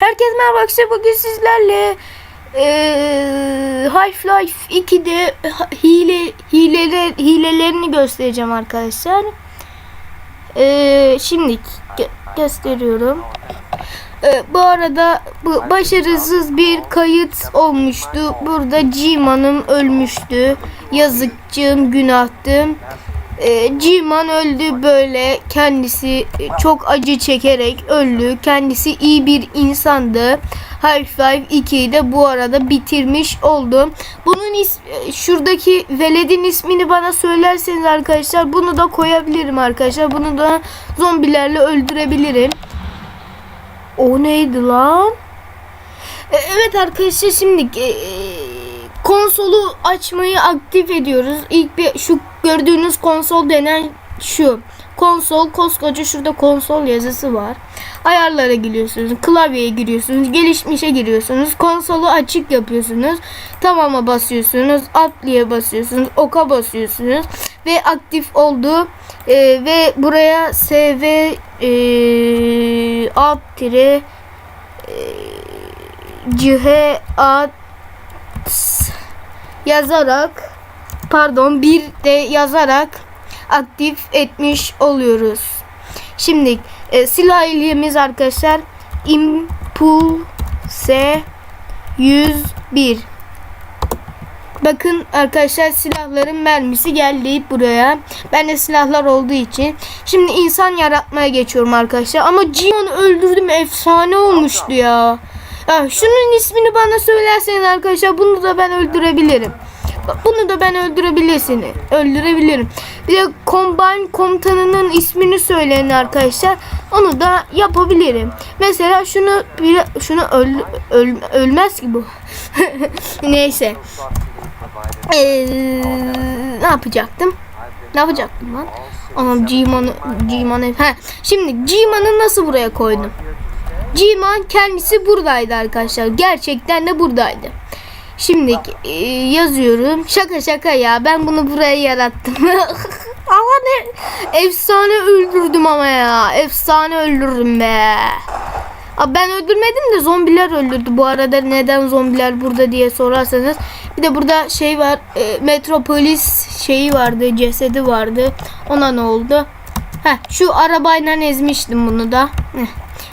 Herkese merhaba arkadaşlar bugün sizlerle eee Half-Life 2'de ha- hile hileler hilelerini göstereceğim arkadaşlar. Eee şimdi gö- gösteriyorum. Eee, bu arada bu başarısız bir kayıt olmuştu. Burada Ciman'ım ölmüştü. Yazıkçım, günahtım. E, Ciman öldü böyle kendisi e, çok acı çekerek öldü. Kendisi iyi bir insandı. Half-Life 2'yi de bu arada bitirmiş oldum. Bunun is e, şuradaki veledin ismini bana söylerseniz arkadaşlar bunu da koyabilirim arkadaşlar. Bunu da zombilerle öldürebilirim. O neydi lan? E, Evet arkadaşlar şimdi e, konsolu açmayı aktif ediyoruz. İlk bir şu gördüğünüz konsol denen şu. Konsol koskoca şurada konsol yazısı var. Ayarlara giriyorsunuz. Klavyeye giriyorsunuz. Gelişmişe giriyorsunuz. Konsolu açık yapıyorsunuz. Tamama basıyorsunuz. Atlıya basıyorsunuz. Oka basıyorsunuz. Ve aktif oldu. E, ve buraya SV e, alt tire cihe at yazarak pardon bir de yazarak aktif etmiş oluyoruz. Şimdi e, silah ilgimiz arkadaşlar Impulse 101 Bakın arkadaşlar silahların mermisi geldi buraya. Ben de silahlar olduğu için. Şimdi insan yaratmaya geçiyorum arkadaşlar. Ama Jimon'u öldürdüm efsane olmuştu ya. Ya şunun ismini bana söylerseniz arkadaşlar bunu da ben öldürebilirim. Bunu da ben öldürebilirsiniz. Öldürebilirim. Bir de Combine komutanının ismini söyleyin arkadaşlar. Onu da yapabilirim. Mesela şunu bir şunu öl, öl- ölmez ki bu. Neyse. Ee, ne yapacaktım? Ne yapacaktım lan? Anam G-Man'ı G-Man'ı ha şimdi G-Man'ı nasıl buraya koydum? G-Man kendisi buradaydı arkadaşlar. Gerçekten de buradaydı. Şimdi e, yazıyorum. Şaka şaka ya. Ben bunu buraya yarattım. ama ne efsane öldürdüm ama ya. Efsane öldürdüm be. Abi ben öldürmedim de zombiler öldürdü. Bu arada neden zombiler burada diye sorarsanız. Bir de burada şey var. e, Metropolis şeyi vardı. Cesedi vardı. Ona ne oldu? Heh, şu arabayla ezmiştim bunu da. Heh.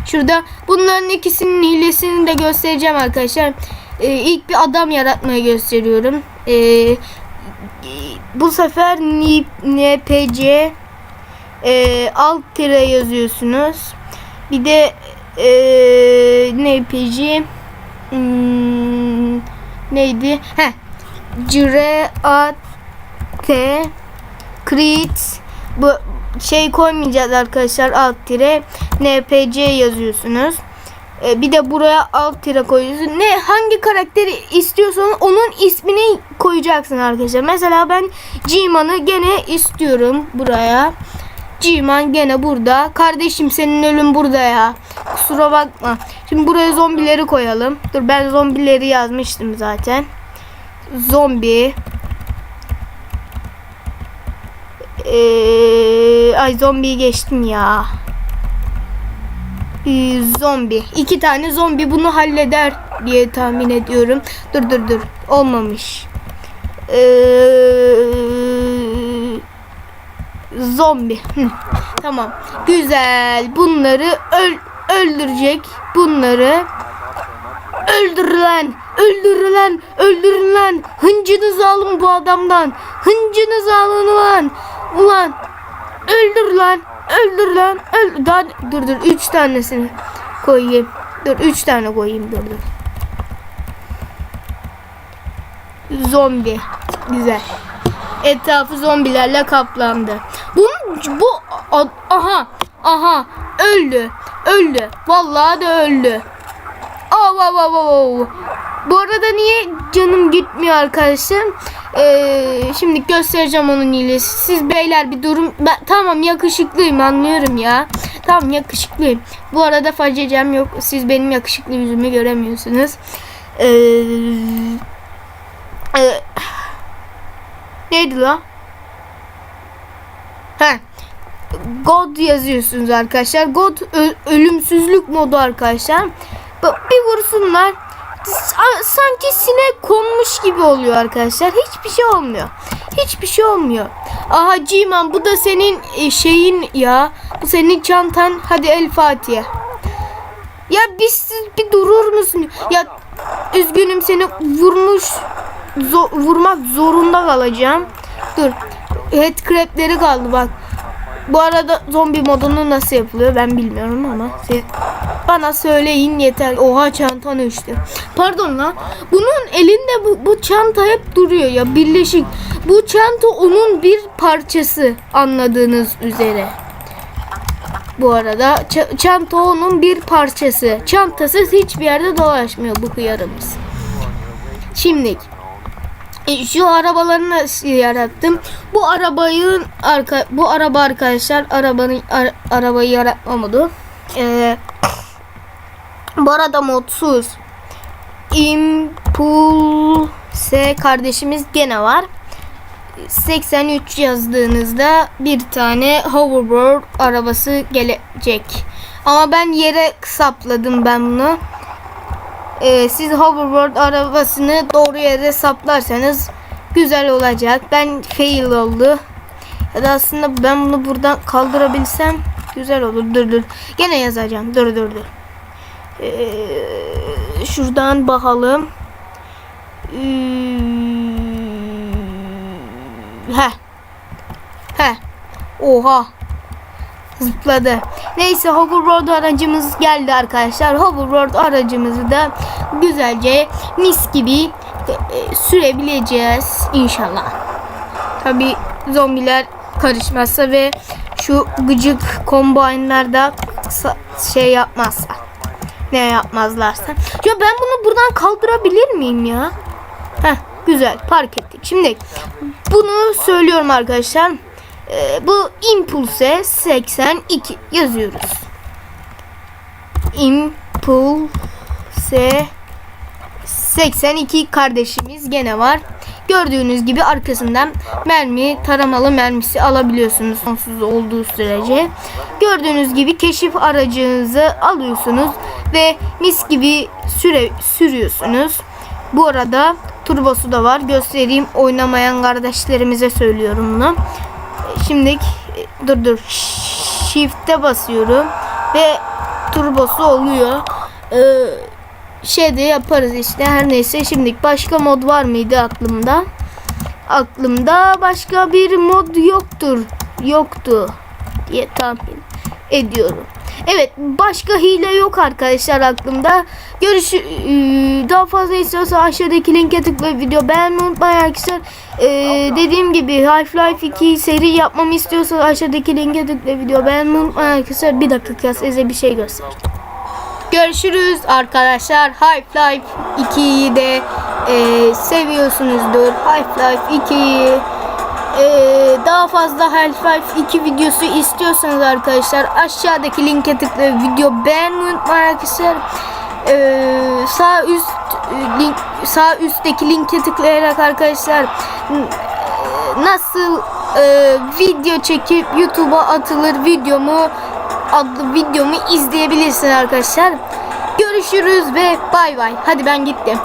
Şurada bunların ikisinin hilesini de göstereceğim arkadaşlar. Ee, ilk bir adam yaratmayı gösteriyorum. Ee, bu sefer NPC e, alt tire yazıyorsunuz. Bir de e, NPC hmm, neydi? Heh. Cire A T Crit bu şey koymayacağız arkadaşlar alt tire npc yazıyorsunuz. Ee, bir de buraya alt tire koyuyorsunuz. Ne hangi karakteri istiyorsan onun ismini koyacaksın arkadaşlar. Mesela ben G-Man'ı gene istiyorum buraya. G-Man gene burada. Kardeşim senin ölüm burada ya. Kusura bakma. Şimdi buraya zombileri koyalım. Dur ben zombileri yazmıştım zaten. Zombi. Ee, ay zombiyi geçtim ya. Ee, zombi. İki tane zombi bunu halleder diye tahmin ediyorum. Dur dur dur. Olmamış. Ee, zombi. Tamam. Güzel. Bunları öl öldürecek. Bunları öldür lan. Öldür lan. Öldürün lan. Hıncınızı alın bu adamdan. Hıncınızı alın lan. Ulan. Öldür lan. Öldür lan. Öldür. Daha, dur dur. Üç tanesini koyayım. Dur üç tane koyayım. Dur dur. Zombi. Güzel. Etrafı zombilerle kaplandı. Bunun bu aha aha öldü. Öldü. Vallahi de öldü. Av av av, av. Bu arada niye canım gitmiyor arkadaşlar? Ee, şimdi göstereceğim onun iyilesi. Siz beyler bir durum. Ben, tamam yakışıklıyım anlıyorum ya. Tamam yakışıklıyım. Bu arada facecem yok. Siz benim yakışıklı yüzümü göremiyorsunuz. Ee, e, neydi la? He. God yazıyorsunuz arkadaşlar. God ölümsüzlük modu arkadaşlar. Bir vursunlar. Sa- Sanki sinek konmuş gibi oluyor arkadaşlar. Hiçbir şey olmuyor. Hiçbir şey olmuyor. Aha Ciman bu da senin e, şeyin ya. Bu senin çantan. Hadi El Fatiha. Ya biz bir durur musun? Ya üzgünüm seni vurmuş zo- vurmak zorunda kalacağım. Dur. Headcrab'leri kaldı bak. Bu arada zombi modunu nasıl yapılıyor ben bilmiyorum ama siz bana söyleyin yeter. Oha çantanı işte. Pardon lan. Bunun elinde bu, bu çanta hep duruyor ya birleşik. Bu çanta onun bir parçası anladığınız üzere. Bu arada ç- çanta onun bir parçası. Çantasız hiçbir yerde dolaşmıyor bu hıyarımız. Şimdi e, şu arabaları nasıl yarattım? Bu arabayı arka bu araba arkadaşlar arabanın ar- arabayı yaratma modu. Ee, bu arada modsuz. Impulse kardeşimiz gene var. 83 yazdığınızda bir tane hoverboard arabası gelecek. Ama ben yere sapladım ben bunu. Ee, siz hoverboard arabasını doğru yere saplarsanız güzel olacak. Ben fail oldu. Ya da aslında ben bunu buradan kaldırabilsem güzel olur. Dur dur. Gene yazacağım. Dur dur dur. Ee, şuradan bakalım. He. He. Oha. Zıpladı. Neyse hoverboard aracımız geldi arkadaşlar. Hoverboard aracımızı da güzelce mis gibi e, sürebileceğiz inşallah. Tabi zombiler karışmazsa ve şu gıcık kombaynlar da şey yapmazsa. Ne yapmazlarsa. Ya ben bunu buradan kaldırabilir miyim ya? Heh, güzel park ettik. Şimdi bunu söylüyorum arkadaşlar. Ee, bu Impulse 82 yazıyoruz. Impulse 82 kardeşimiz gene var. Gördüğünüz gibi arkasından mermi, taramalı mermisi alabiliyorsunuz sonsuz olduğu sürece. Gördüğünüz gibi keşif aracınızı alıyorsunuz ve mis gibi süre sürüyorsunuz. Bu arada turbosu da var. Göstereyim oynamayan kardeşlerimize söylüyorum bunu. Şimdi dur dur. Shift'e basıyorum ve turbosu oluyor. Ee, şey de yaparız işte her neyse. Şimdi başka mod var mıydı aklımda? Aklımda başka bir mod yoktur. Yoktu diye tahmin ediyorum. Evet başka hile yok arkadaşlar aklımda. Görüş ee, daha fazla istiyorsa aşağıdaki linke tıkla video beğenmeyi unutmayın arkadaşlar. Ee, dediğim gibi Half-Life 2 seri yapmamı istiyorsanız aşağıdaki linke tıkla video beğenmeyi unutmayın arkadaşlar. Bir dakika size bir şey göster. Görüşürüz arkadaşlar. Half-Life 2'yi de e, seviyorsunuzdur. Half-Life 2'yi ee, daha fazla Half-Life 2 videosu istiyorsanız arkadaşlar aşağıdaki linke tıklayıp video beğenmeyi unutmayın arkadaşlar. Ee, sağ üst e, link, sağ üstteki linke tıklayarak arkadaşlar nasıl e, video çekip YouTube'a atılır videomu adlı videomu izleyebilirsiniz arkadaşlar. Görüşürüz ve bay bay. Hadi ben gittim.